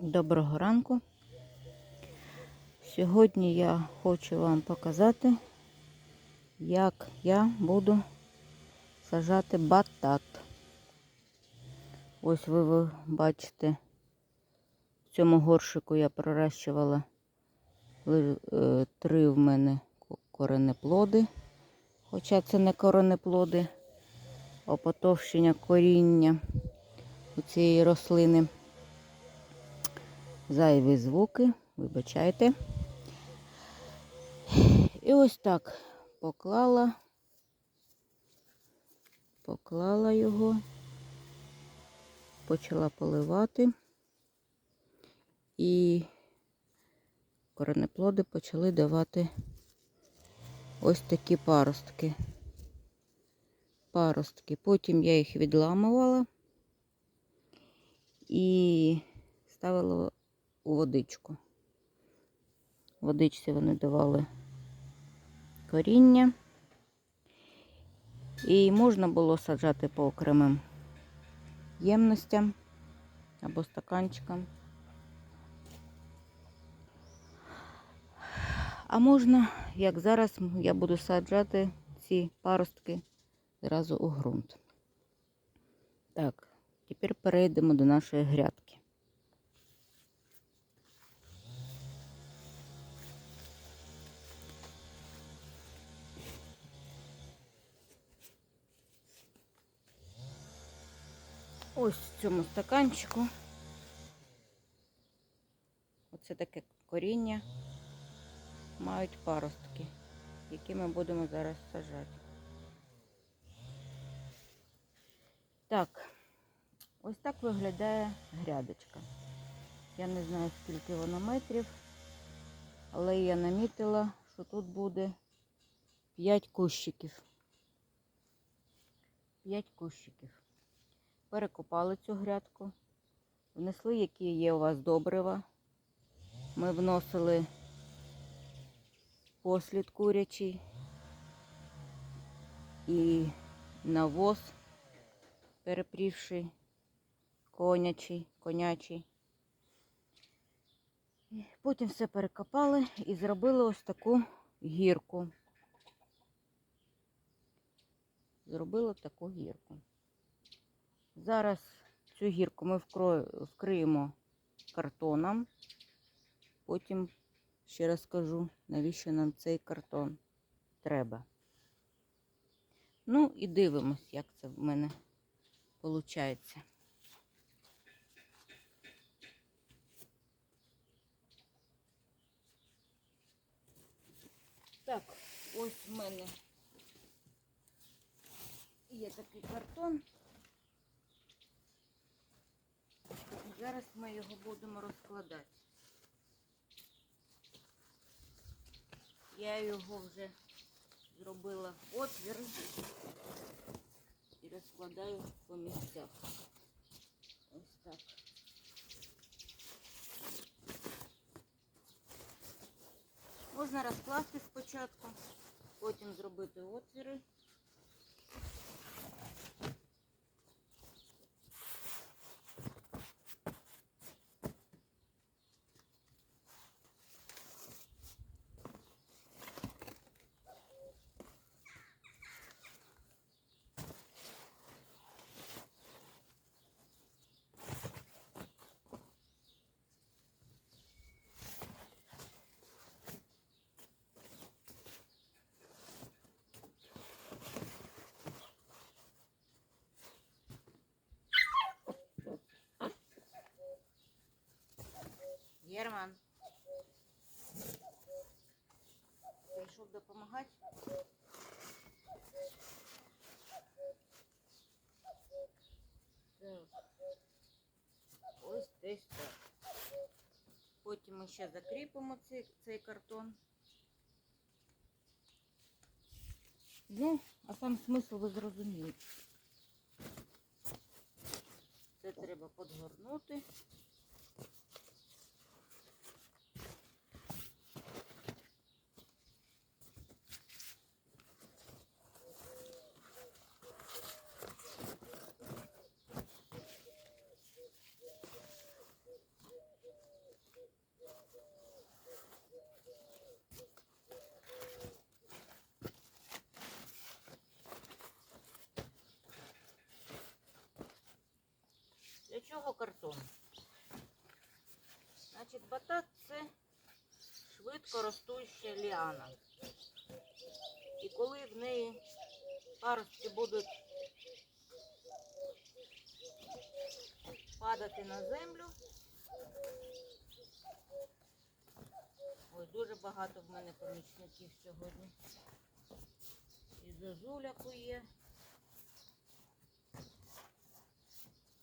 Доброго ранку. Сьогодні я хочу вам показати, як я буду сажати батат. Ось ви, ви бачите, в цьому горшику я проращувала е, три в мене коренеплоди. Хоча це не коренеплоди, а потовщення коріння у цієї рослини зайві звуки, вибачайте. І ось так поклала, поклала його, почала поливати, і коренеплоди почали давати ось такі паростки. Паростки. Потім я їх відламувала і ставила у водичку. Водичці вони давали коріння. І можна було саджати по окремим ємностям або стаканчикам. А можна, як зараз, я буду саджати ці паростки зразу у ґрунт. Так, тепер перейдемо до нашої грядки. Ось в цьому стаканчику. Оце таке коріння мають паростки, які ми будемо зараз сажати. Так, ось так виглядає грядочка. Я не знаю, скільки воно метрів, але я намітила, що тут буде 5 кущиків. 5 кущиків. Перекопали цю грядку, внесли, які є у вас добрива. Ми вносили послід курячий і навоз перепрівший, конячий, конячий. Потім все перекопали і зробили ось таку гірку. Зробили таку гірку. Зараз цю гірку ми вкриємо картоном. Потім ще раз скажу, навіщо нам цей картон треба. Ну і дивимось, як це в мене виходить. Так, ось в мене є такий картон. І Зараз ми його будемо розкладати. Я його вже зробила отвір і розкладаю по місцях. Ось так. Можна розкласти спочатку, потім зробити отвіри. Герман. Прийшов допомагати. Так. Ось десь так. Потім ми ще закріпимо цей, цей картон. Ну, а сам смисл ви зрозуміли. Це треба подгорнути. По. Значить, батат це швидко ростуща ліана. І коли в неї паростки будуть падати на землю, ой, дуже багато в мене помічників сьогодні. І зозуля кує,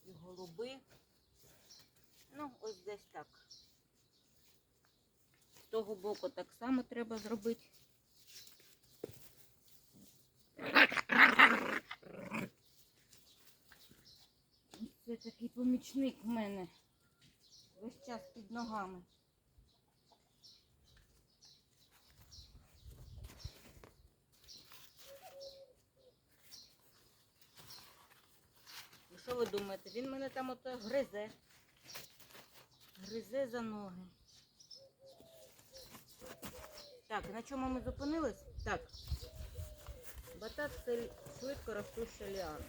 і голуби. Ну, ось десь так. З того боку так само треба зробити. Це такий помічник в мене. Весь час під ногами. Що ви думаєте? Він мене там ото гризе. Гризе за ноги. Так, на чому ми зупинились? Так. Батат це швидко ростуща ліана.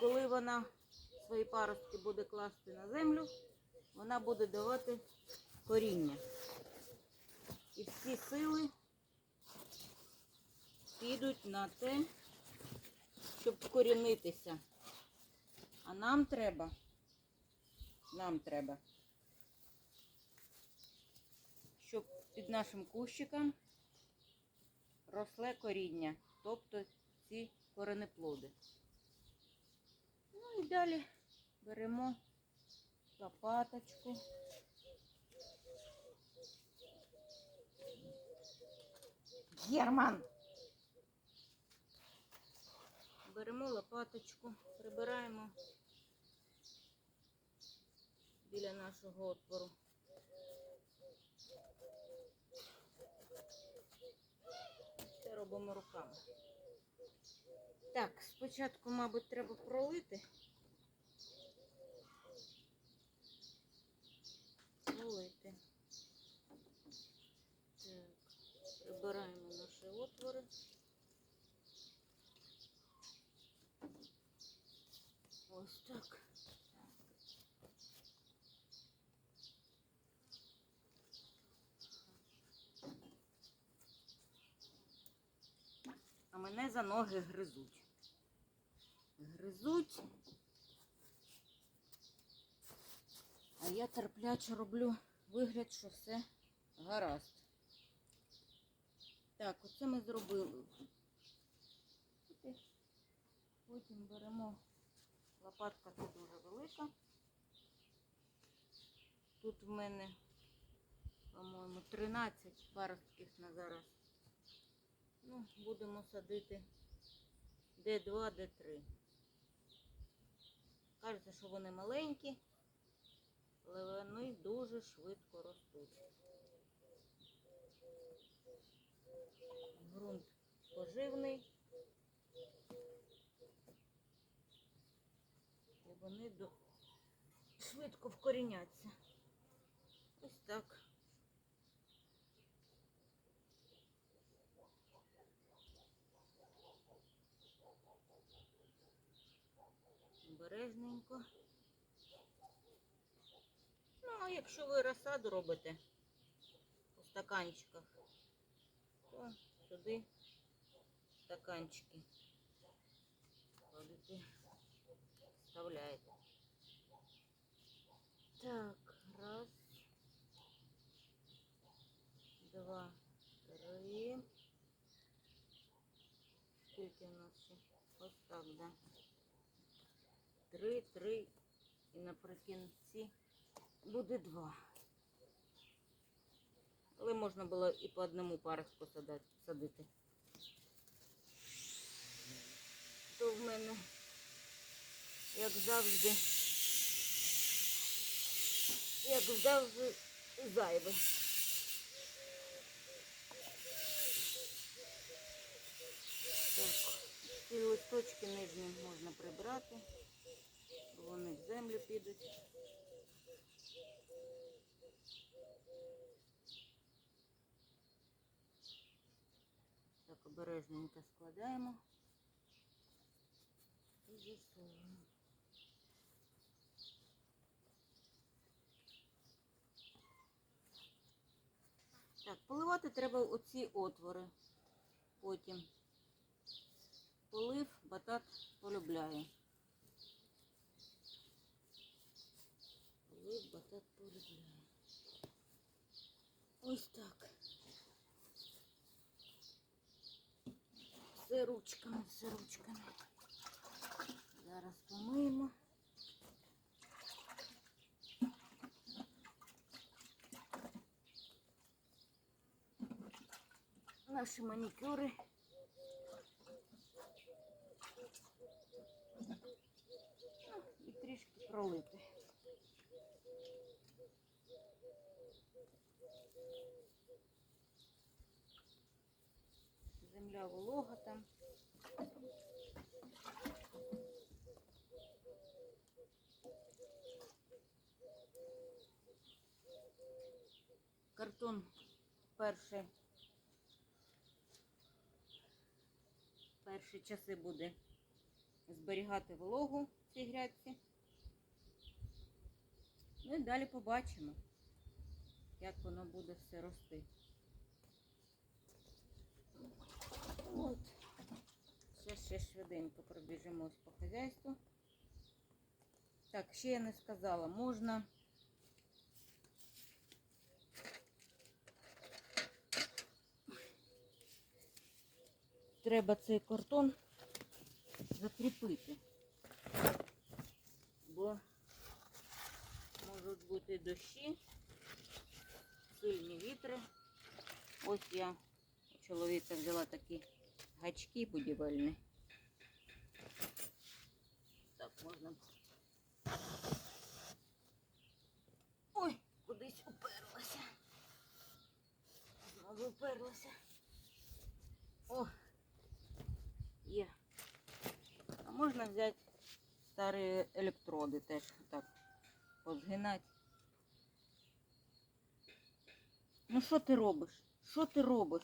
Коли вона свої паростки буде класти на землю, вона буде давати коріння. І всі сили підуть на те, щоб вкорінитися. А нам треба, нам треба, щоб під нашим кущиком росле коріння, тобто ці коренеплоди. Ну і далі беремо лопаточку. Герман! Беремо лопаточку, прибираємо біля нашого отвору. Це робимо руками. Так, спочатку, мабуть, треба пролити. Пролити. Так, прибираємо наші отвори. Ось так. А мене за ноги гризуть. Гризуть. А я терпляче роблю вигляд, що все гаразд. Так, оце ми зробили. Потім беремо лопатка тут дуже велика. Тут в мене, по-моєму, 13 паростків на зараз. Ну, будемо садити Д2, Д3. Кажеться, що вони маленькі, але вони дуже швидко ростуть. Грунт поживний. І вони до... швидко вкоріняться. Ось так. Обережненько. Ну, а якщо ви розсаду робите у стаканчиках, то сюди стаканчики кладете, вставляєте. Так, раз, два, три. Скільки у нас ще? Ось так, да. Три, три. І наприкінці буде два. Але можна було і по одному парочку сада- садити. То в мене, як завжди, як завжди, зайве. Так, ці листочки нижні можна прибрати, вони в землю підуть. Так, обережненько складаємо і засовуємо. Так, поливати треба оці отвори. Потім полив батат полюбляє. Полив батат полюбляє. Ось так. Все ручками, все ручками. Зараз помиємо. Наші манікюри. Ну, і трішки пролити. Земля волога там. Картон перший. Перші часи буде зберігати вологу в цій грядці. Ну і далі побачимо, як воно буде все рости. От. Ще ще швиденько пробіжимось по хазяйству. Так, ще я не сказала, можна треба цей картон закріпити, бо можуть бути дощі, сильні вітри. Ось я у чоловіка взяла такі гачки будівельні. Так, можна. Ой, кудись уперлася. Знову уперлася. О, є. А можна взяти старі електроди теж так позгинати. Ну що ти робиш? Що ти робиш?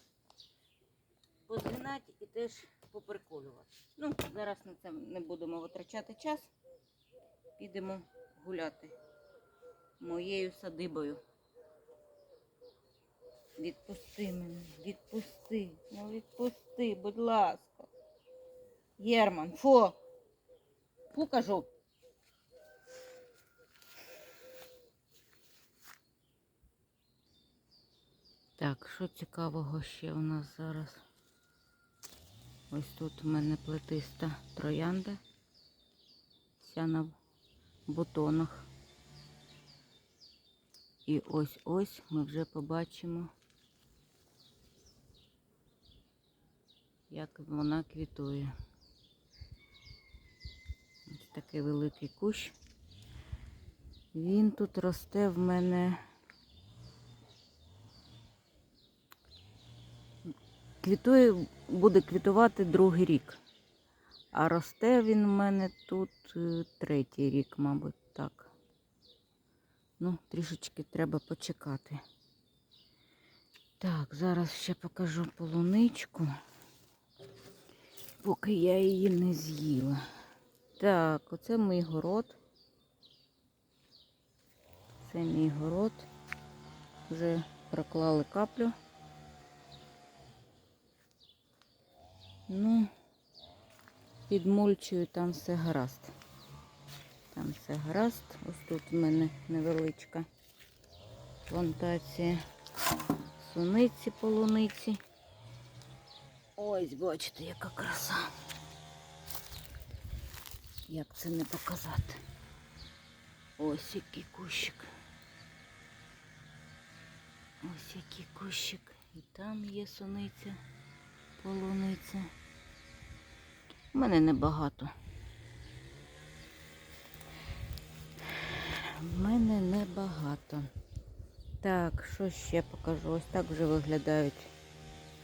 Позгинати і теж поприколювати. Ну, зараз на це не будемо витрачати час. Підемо гуляти моєю садибою. Відпусти мене, відпусти, ну відпусти, будь ласка. Єрман, фу. Фу кажу. Так, що цікавого ще у нас зараз? Ось тут у мене плетиста троянда. Вся на бутонах. І ось ось ми вже побачимо, як вона квітує. Ось такий великий кущ. Він тут росте в мене. Квітує, буде квітувати другий рік. А росте він в мене тут е, третій рік, мабуть, так. Ну, трішечки треба почекати. Так, зараз ще покажу полуничку, поки я її не з'їла. Так, оце мій город. Це мій город. Вже проклали каплю. Ну, підмульчую, там все гаразд. Там все гаразд. Ось тут в мене невеличка плантація суниці, полуниці. Ось, бачите, яка краса. Як це не показати? Ось який кущик. Ось який кущик. І там є суниця, полуниця. У мене небагато. В мене небагато. Так, що ще покажу? Ось так вже виглядають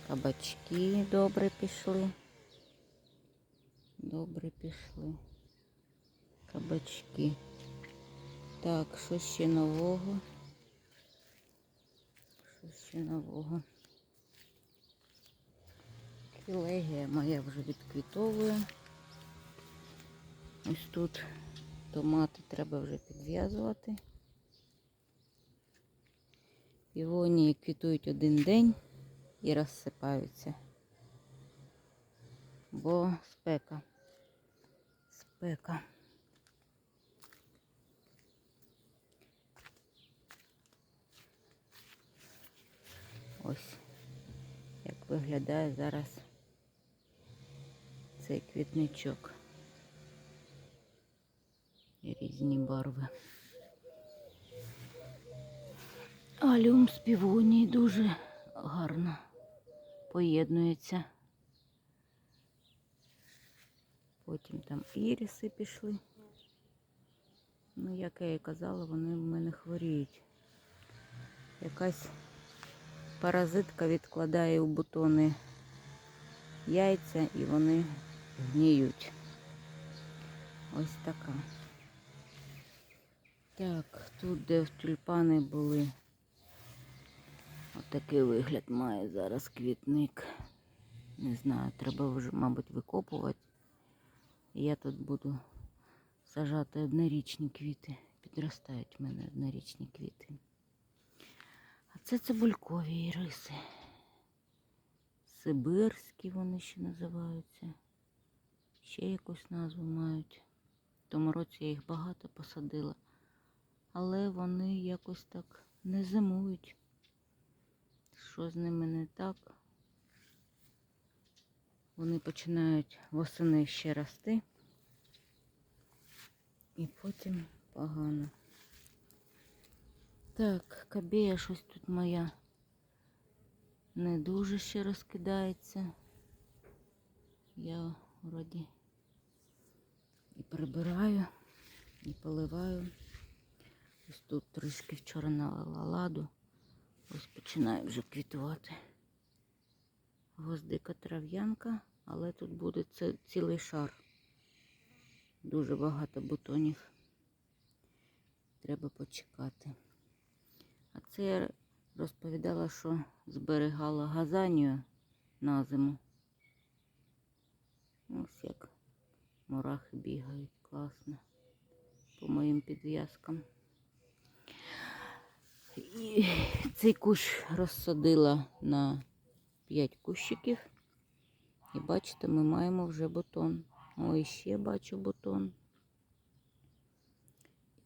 кабачки. Добре пішли. Добре пішли. Кабачки. Так, що ще нового? Що ще нового? Філегія моя вже відквітовує. Ось тут томати треба вже підв'язувати. Півонії квітують один день і розсипаються. Бо спека. Спека. Ось як виглядає зараз цей квітничок. І різні барви. Алюм з півонії дуже гарно поєднується. Потім там іріси пішли. Ну, як я і казала, вони в мене хворіють. Якась паразитка відкладає у бутони яйця і вони гніють. Ось така. Так, тут, де тюльпани були, отакий вигляд має зараз квітник. Не знаю, треба вже, мабуть, викопувати. Я тут буду сажати однорічні квіти. Підростають в мене однорічні квіти. А це цибулькові іриси. Сибирські вони ще називаються. Ще якусь назву мають. В тому році я їх багато посадила. Але вони якось так не зимують. Що з ними не так? Вони починають восени ще рости. І потім погано. Так, кабея щось тут моя не дуже ще розкидається. Я вроді і прибираю, і поливаю. Ось тут трішки вчора налила ладу. Ось починає вже квітувати. Гвоздика трав'янка, але тут буде цілий шар. Дуже багато бутонів. Треба почекати. А це я розповідала, що зберігала газанію на зиму. Ось як мурахи бігають класно по моїм підв'язкам. І цей кущ розсадила на 5 кущиків. І бачите, ми маємо вже бутон. Ой, ще бачу бутон.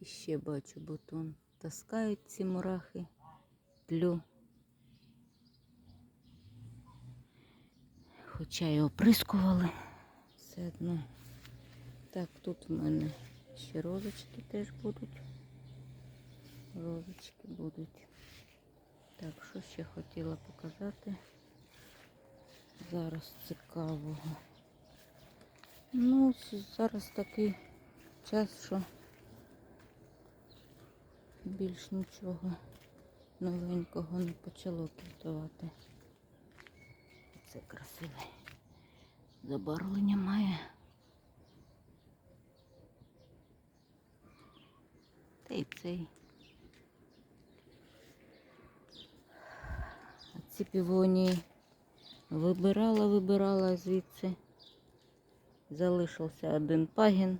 І ще бачу бутон. Таскають ці мурахи тлю. Хоча і оприскували все одно. Так, тут в мене ще розочки теж будуть. Розочки будуть. Так, що ще хотіла показати? Зараз цікавого. Ну, зараз такий час, що більш нічого новенького не почало квітувати. Це красиве забарвлення має. Та й цей. Ці півонії вибирала, вибирала звідси. Залишився один пагін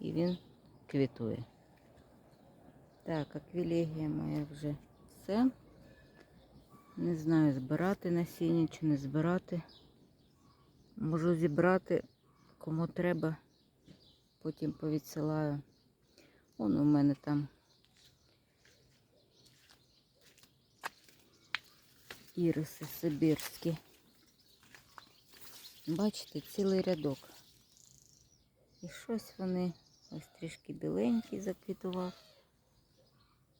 і він квітує. Так, аквілегія моя вже все. Не знаю, збирати насіння чи не збирати. Можу зібрати, кому треба, потім повідсилаю. Вон у мене там іриси сибірські. Бачите, цілий рядок. І щось вони ось трішки біленький заквітував.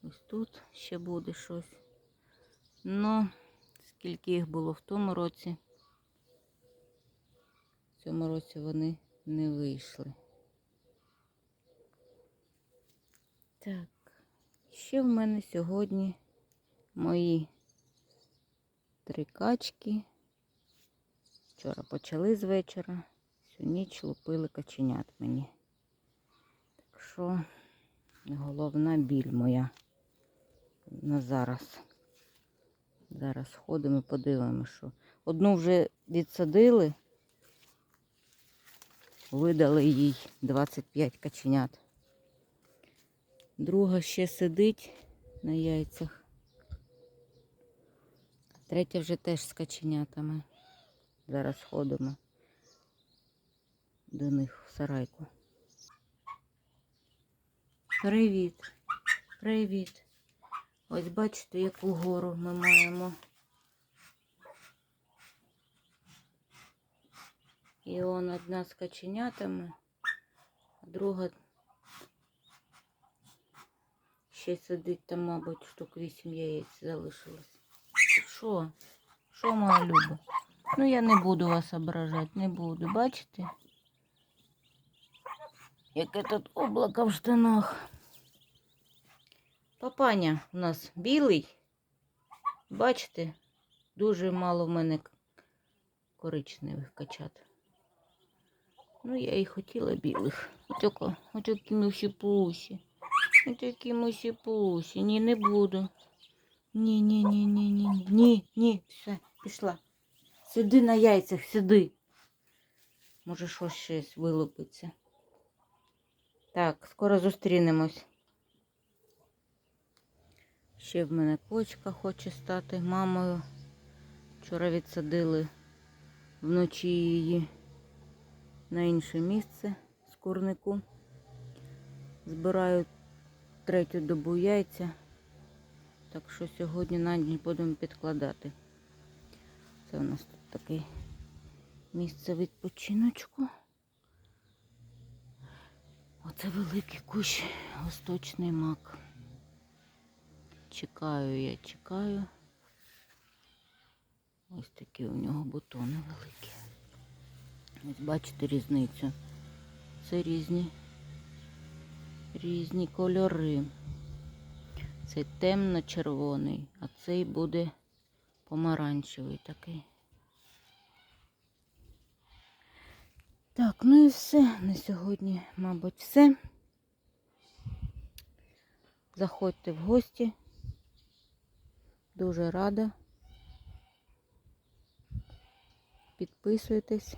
Ось тут ще буде щось. Ну, скільки їх було в тому році, в цьому році вони не вийшли. Так, ще в мене сьогодні мої три качки. Вчора почали з вечора, всю ніч лупили каченят мені. Так що головна біль моя на зараз. Зараз ходимо подивимося, що одну вже відсадили, видали їй 25 каченят. Друга ще сидить на яйцях. Третя вже теж з каченятами. Зараз ходимо до них в сарайку. Привіт. Привіт. Ось бачите, яку гору ми маємо. І он одна з каченятами, а друга ще сидить там, мабуть, штук вісім яєць залишилось. Що? Що, моя Люба? Ну, я не буду вас ображати, не буду. Бачите? Яке тут облако в штанах. Папаня у нас білий. Бачите? Дуже мало в мене коричневих качат. Ну, я і хотіла білих. Отако, отакі мусі-пусі. Отакі мусі-пусі. Ні, не буду. Ні, ні, ні, ні, ні, ні, ні, ні, все, пішла. Сиди на яйцях, сиди. Може, щось щось вилупиться. Так, скоро зустрінемось. Ще в мене кочка хоче стати мамою. Вчора відсадили вночі її на інше місце з курнику. Збираю третю добу яйця. Так що сьогодні на ніч будемо підкладати. Це у нас тут таке місце відпочиночку. Оце великий кущ восточний мак. Чекаю я, чекаю. Ось такі у нього бутони великі. Ось бачите різницю. Це різні, різні кольори. Цей темно-червоний, а цей буде помаранчевий такий. Так, ну і все. На сьогодні, мабуть, все. Заходьте в гості. Дуже рада. Підписуйтесь.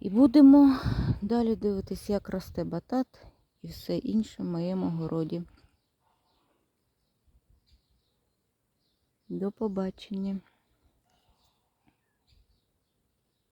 І будемо далі дивитись, як росте батат і все інше в моєму городі. До побачення.